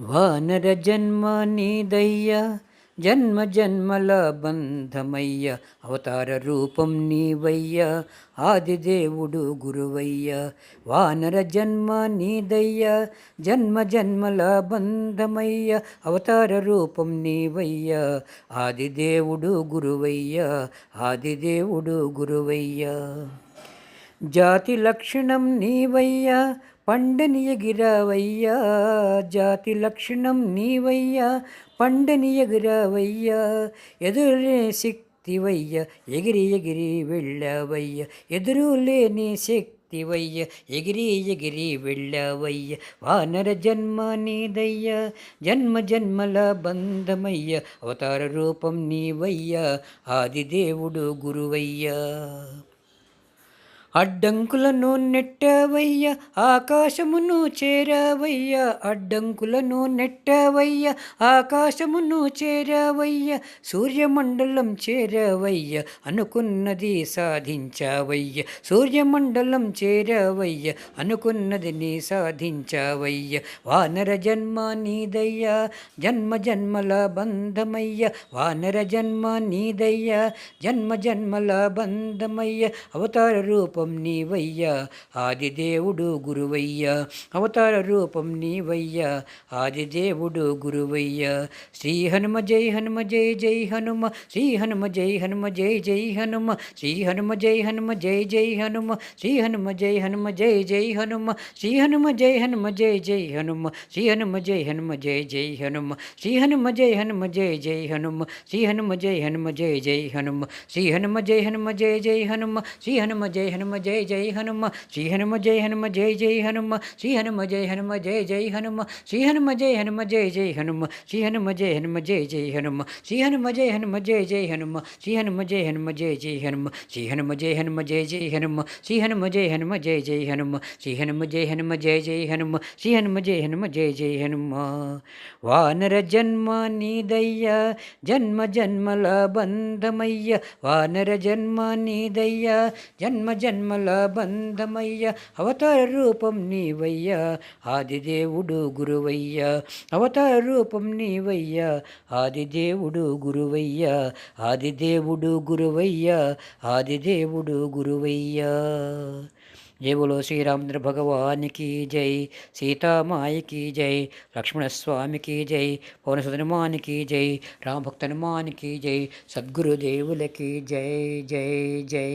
వానర జన్మ నీదయ్యా జన్మ జన్మల బంధమయ్య అవతార రూపం నీవయ్యా ఆదిదేవుడు గురువయ్య. వానర జన్మ నీదయ్యా జన్మ జన్మల బంధమయ్య అవతార రూపం నీవయ్యా ఆదిదేవుడు గురువయ్య ఆదిదేవుడు గురువయ్య. జాతి లక్షణం నీవయ్యా పండనియ గిరావయ్యా జాతి లక్షణం నీవయ్యా పండనియ గిరావయ్యా ఎదురులే శక్తివయ్య ఎగిరి ఎగిరి వెళ్ళవయ్య ఎదురు లేని శక్తివయ్య ఎగిరి ఎగిరి వెళ్ళవయ్య వానర జన్మ నీదయ్య జన్మ జన్మల బంధమయ్య అవతార రూపం నీవయ్య ఆదిదేవుడు గురువయ్యా. అడ్డంకులను నెట్టావయ్య ఆకాశమును చేరావయ్య అడ్డంకులను నెట్టావయ్య ఆకాశమును చేరావయ్య సూర్యమండలం చేరావయ్య అనుకున్నది సాధించావయ్య సూర్యమండలం చేరావయ్య అనుకున్నది నీ సాధించావయ్య. వానర జన్మ నీదయ్యా జన్మ జన్మల బంధమయ్య వానర జన్మ నీదయ్యా జన్మ జన్మల బంధమయ్య అవతార రూపం రూపం నీవయ్యా ఆదిదేవుడు గురువయ్యా అవతార రూపం నీవయ్యా ఆదిదేవుడు గురువయ్యా శ్రీ హనుమ జై హనుమ జై జై హనుమ శ్రీ హనుమ జై హనుమ జై జై హనుమ శ్రీ హనుమ జై హనుమ జై జై హనుమ శ్రీ హనుమ జై హనుమ జై జై హనుమ శ్రీ హనుమ జై హనుమ జై జై హనుమ శ్రీ హనుమ జై హనుమ జై జై హనుమ శ్రీ హనుమ జై హనుమ జై జై హనుమ శ్రీ హనుమ జై హనుమ జై జై హనుమ శ్రీ హనుమ జై హనుమ జై జై హనుమ శ్రీ హనుమ జై హనుమ హనుమ జయ జయ హనుమ శ్రీ హనుమ జయ హనుమ జయ జయ హనుమ శ్రీ హనుమ జయ హనుమ జయ జయ హనుమ శ్రీ హనుమ జయ హనుమ జయ జయ హనుమ శ్రీ హనుమ జయ హనుమ జయ జయ హనుమ శ్రీ హనుమ జయ హనుమ జయ జయ హనుమ శ్రీ హనుమ జయ హనుమ జయ జయ హనుమ శ్రీ హనుమ జయ హనుమ జయ జయ హనుమ శ్రీ హనుమ జయ హనుమ జయ జయ హనుమ శ్రీ హనుమ జయ హనుమ జయ జయ హనుమ శ్రీ హనుమ జయ హనుమ జయ జయ హనుమ వానర జన్మ నీదయ్య జన్మ జన్మల బంధమయ్య వానర జన్మ నీదయ్య జన్మ జన్మ జన్మల బంధమయ్య అవతార రూపం నీవయ్యా ఆదిదేవుడు గురువయ్యా అవతార రూపం నీవయ్యా ఆదిదేవుడు గురువయ్యా ఆదిదేవుడు గురువయ్యా ఆదిదేవుడు గురువయ్యా. జయ శ్రీరామచంద్ర భగవానికి జై సీతామాయకి జై లక్ష్మణస్వామికి జై పవనసుధనుమానికి జై రామభక్తనుమానికి జై సద్గురుదేవులకి జై జై జై.